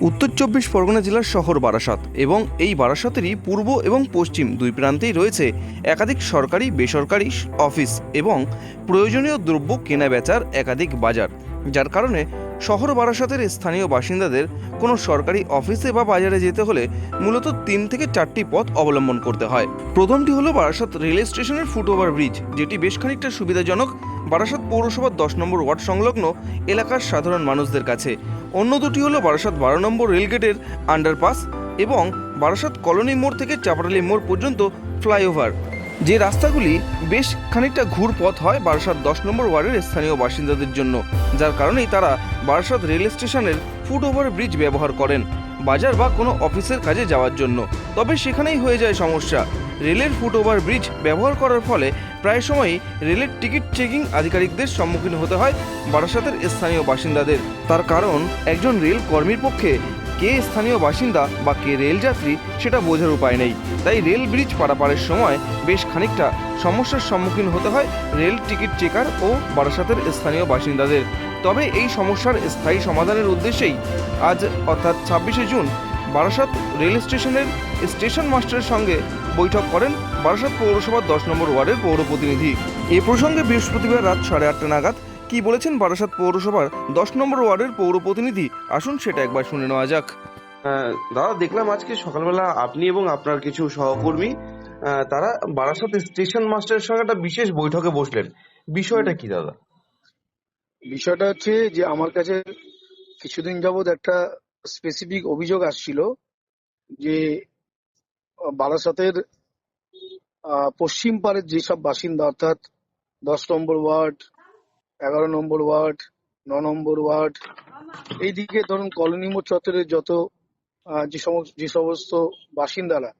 উত্তর চব্বিশ পরগনা জেলার শহর বারাসাত এবং এই বারাসাতেরই পূর্ব এবং পশ্চিম দুই প্রান্তেই রয়েছে একাধিক সরকারি, বেসরকারি অফিস এবং প্রয়োজনীয় দ্রব্য কেনা বেচার একাধিক বাজার, যার কারণে শহর বারাসাতের স্থানীয় বাসিন্দাদের কোনো সরকারি অফিসে বা বাজারে যেতে হলে মূলত তিন থেকে চারটি পথ অবলম্বন করতে হয়। প্রথমটি হলো বারাসাত রেল স্টেশনের ফুটওভার ব্রিজ, যেটি বেশ খানিকটা সুবিধাজনক বারাসাত পৌরসভার দশ নম্বর ওয়ার্ড সংলগ্ন এলাকার সাধারণ মানুষদের কাছে। অন্য দুটি হলো বারাসাত বারো নম্বর রেলগেটের আন্ডারপাস এবং বারাসাত কলোনি মোড় থেকে চাপাটালি মোড় পর্যন্ত ফ্লাইওভার। যে রাস্তাগুলি বেশ খানিকটা ঘুর পথ হয় বারাসাত দশ নম্বর ওয়ার্ডের স্থানীয় বাসিন্দাদের জন্য, যার কারণেই তারা বারাসাত রেল স্টেশনের ফুটওভার ব্রিজ ব্যবহার করেন, বাজার বা কোনো অফিসের কাজে যাওয়ার জন্য। তবে সেখানেই হয়ে যায় সমস্যা। রেলের ফুটওভার ব্রিজ ব্যবহার করার ফলে প্রায় সময়ই রেলের টিকিট চেকিং আধিকারিকদের সম্মুখীন হতে হয় বারাসাতের স্থানীয় বাসিন্দাদের। তার কারণ, একজন রেল কর্মীর পক্ষে কে স্থানীয় বাসিন্দা বা কে রেল যাত্রী সেটা বোঝার উপায় নেই। তাই রেল ব্রিজ পারাপারের সময় বেশ খানিকটা সমস্যার সম্মুখীন হতে হয় রেল টিকিট চেকার ও বারাসাতের স্থানীয় বাসিন্দাদের। তবে এই সমস্যার স্থায়ী সমাধানের উদ্দেশ্যেই আজ, অর্থাৎ ছাব্বিশে জুন, বারাসাত রেল স্টেশনের স্টেশন মাস্টারের সঙ্গে বৈঠক করেন বারাসাত পৌরসভার দশ নম্বর ওয়ার্ডের পৌর প্রতিনিধি এ প্রসঙ্গে বৃহস্পতিবার রাত সাড়ে আটটা নাগাদ কি বলেছেন বারাসাত পৌরসভার দশ নম্বর ওয়ার্ডের পৌর প্রতিনিধি আসুন সেটা একবার শুনে নেওয়া যাক। দাদা দেখলাম আজকে সকালবেলা আপনি এবং আপনার কিছু সহকর্মী তারা বারাসাত স্টেশন মাস্টারের সঙ্গে একটা বিশেষ বৈঠকে বসলেন। বিষয়টা কি দাদা? বিষয়টা হচ্ছে যে আমার কাছে কিছুদিন যাবৎ একটা স্পেসিফিক অভিযোগ আসছিল যে বারাসাতের পশ্চিম পাড়ের যেসব বাসিন্দা অর্থাৎ দশ নম্বর ওয়ার্ড এগারো নম্বর ওয়ার্ড ন নম্বর ওয়ার্ড। এইদিকে ধরুন কলোনি মোড় চত্বরের যত যে সমস্ত যে সমস্ত বাসিন্দারা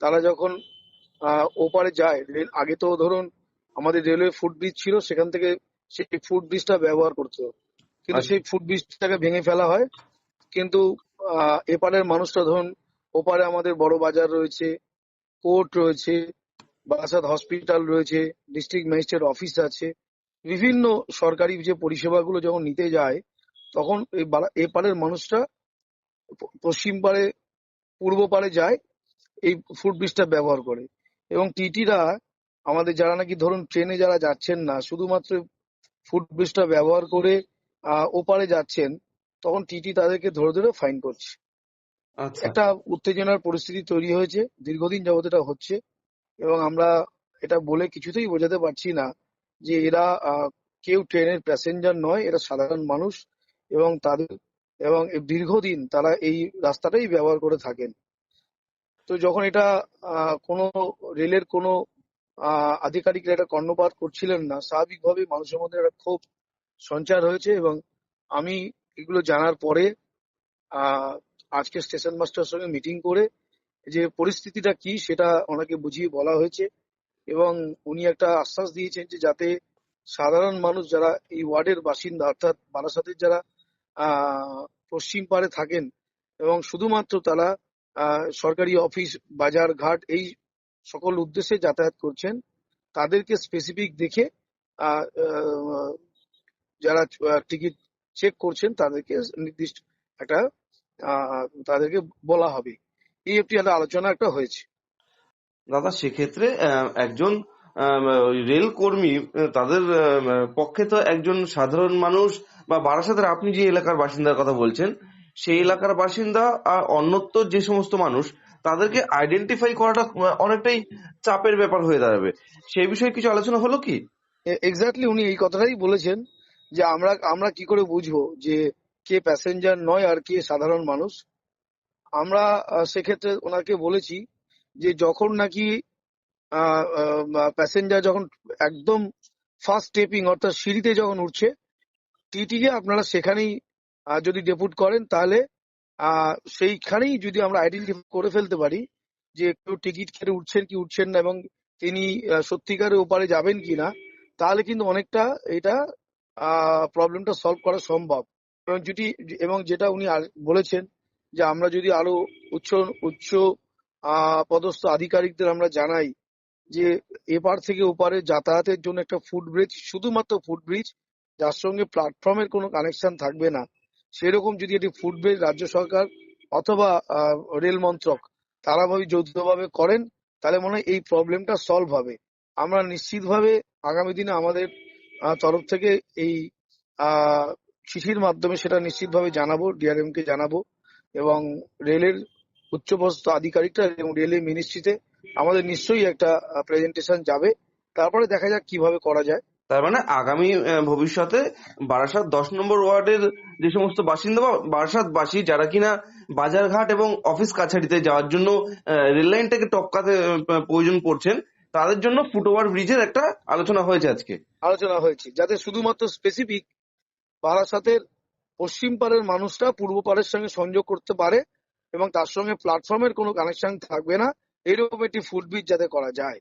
তারা যখন ওপারে যায় রেল আগে তো ধরুন আমাদের রেলওয়ে ফুট ব্রিজ ছিল সেখান থেকে সেই ফুট ব্রিজটা ব্যবহার করতো। কিন্তু আচ্ছা। সেই ফুট ব্রিজটাকে ভেঙে ফেলা হয়। কিন্তু আহ, এপারের মানুষরা ধরুন ওপারে আমাদের বড় বাজার রয়েছে কোর্ট রয়েছে বারাসাত হসপিটাল রয়েছে ডিস্ট্রিক্ট ম্যাজিস্ট্রেট অফিস আছে। বিভিন্ন সরকারি যে পরিষেবাগুলো যখন নিতে যায় তখন এই এপারের মানুষরা পশ্চিম পাড়ে পূর্ব পাড়ে যায় এই ফুট ব্রিজটা ব্যবহার করে। এবং টিটিরা আমাদের যারা নাকি ধরুন ট্রেনে যারা যাচ্ছেন না শুধুমাত্র ফুট ব্রিজটা ব্যবহার করে আহ, ওপারে যাচ্ছেন তখন টিটি তাদেরকে ধরে ধরে ফাইন করছে। আচ্ছা। একটা উত্তেজনার পরিস্থিতি তৈরি হয়েছে দীর্ঘদিন যাবত এটা হচ্ছে এবং আমরা এটা বলে কিছুতেই বোঝাতে পারছি না। যে এরা কেউ ট্রেনের প্যাসেঞ্জার নয়, এরা সাধারণ মানুষ এবং তাদের, এবং দীর্ঘদিন তারা এই রাস্তাটাই ব্যবহার করে থাকেন। তো যখন এটা কোনো রেলের কোনো আধিকারিকরা এটা কর্ণপাত করছিলেন না, স্বাভাবিকভাবেই মানুষের মধ্যে একটা ক্ষোভ সঞ্চার হয়েছে এবং আমি এগুলো জানার পরে আজকে স্টেশন মাস্টারের সঙ্গে মিটিং করে যে পরিস্থিতিটা কি সেটা ওনাকে বুঝিয়ে বলা হয়েছে। এবং উনি একটা আশ্বাস দিয়েছেন যে যাতে সাধারণ মানুষ যারা এই ওয়ার্ডের বাসিন্দা, অর্থাৎ বারাসাতের যারা পশ্চিম পাড়ে থাকেন এবং শুধুমাত্র তারা সরকারি অফিস, বাজার ঘাট, এই সকল উদ্দেশ্যে যাতায়াত করছেন, তাদেরকে স্পেসিফিক দেখে যারা টিকিট চেক করছেন তাদেরকে নির্দিষ্ট একটা তাদেরকে বলা হবে। এই একটা আলোচনা একটা হয়েছে। দাদা, সেক্ষেত্রে একজন রেল কর্মী তাদের পক্ষে তো একজন সাধারণ মানুষ বা বারাসাতের আপনি যে এলাকার বাসিন্দার কথা বলছেন, সেই এলাকার বাসিন্দা আর অন্যত্র যে সমস্ত মানুষ, তাদেরকে আইডেন্টিফাই করাটা অনেকটাই চাপের ব্যাপার হয়ে দাঁড়াবে। সেই বিষয়ে কিছু আলোচনা হলো কি? এক্স্যাক্টলি উনি এই কথাটাই বলেছেন যে আমরা আমরা কি করে বুঝব যে কে প্যাসেঞ্জার নয় আর কে সাধারণ মানুষ? আমরা সেক্ষেত্রে ওনাকে বলেছি যে যখন নাকি প্যাসেঞ্জার যখন একদম ফার্স্ট স্টেপিং অর্থাৎ সিঁড়িতে যখন উঠছে টিটিকে আপনারা সেখানেই যদি ডেপুট করেন তাহলে সেইখানেই যদি আমরা আইডেন্টিফাই করে ফেলতে পারি যে কেউ টিকিট কেটে উঠছেন কি উঠছেন না এবং তিনি সত্যিকারের ওপারে যাবেন কিনা তাহলে কিন্তু অনেকটা এটা প্রবলেমটা সলভ করা সম্ভব। এবং যদি, এবং যেটা উনি বলেছেন যে আমরা যদি আরও উচ্চ উচ্চ পদস্থ আধিকারিকদের আমরা জানাই যে এপার থেকে ওপারে যাতায়াতের জন্য একটা ফুট ব্রিজ শুধুমাত্র ফুট ব্রিজ যার সঙ্গে প্ল্যাটফর্মের কোনো কানেকশন থাকবে না। সেরকম যদি একটি ফুট ব্রিজ রাজ্য সরকার অথবা রেল মন্ত্রক তারা ভাবে যৌথভাবে করেন, তাহলে মনে হয় এই প্রবলেমটা সলভ হবে। আমরা নিশ্চিতভাবে আগামী দিনে আমাদের তরফ থেকে এই চিঠির মাধ্যমে সেটা নিশ্চিতভাবে জানাব ডিআরএম কে জানাব এবং রেলের উচ্চপদস্থ আধিকারিকরা এবং রেলের মিনিস্ট্রিতে আমাদের নিশ্চয়ই একটা প্রেজেন্টেশন যাবে। তারপরে দেখা যাক কীভাবে করা যায়। তার মানে আগামী ভবিষ্যতে বারাসাত দশ নম্বর ওয়ার্ডের যে সমস্ত বাসিন্দা বা বারাসাতবাসী যারা কিনা বাজারঘাট এবং অফিস কাছারিতে যাওয়ার জন্য রেল লাইনটাকে টপকাতে প্রয়োজন পড়ছেন তাদের জন্য ফুটওভার ব্রিজের একটা আলোচনা হয়েছে আজকে। আলোচনা হয়েছে যাতে শুধুমাত্র স্পেসিফিক বারাসাতের পশ্চিম পাড়ের মানুষরা পূর্ব পাড়ের সঙ্গে সংযোগ করতে পারে এবং তার সঙ্গে প্ল্যাটফর্মের কোনো কানেকশন থাকবে না। এরকম একটি ফুটব্রিজ যাতে করা যায়।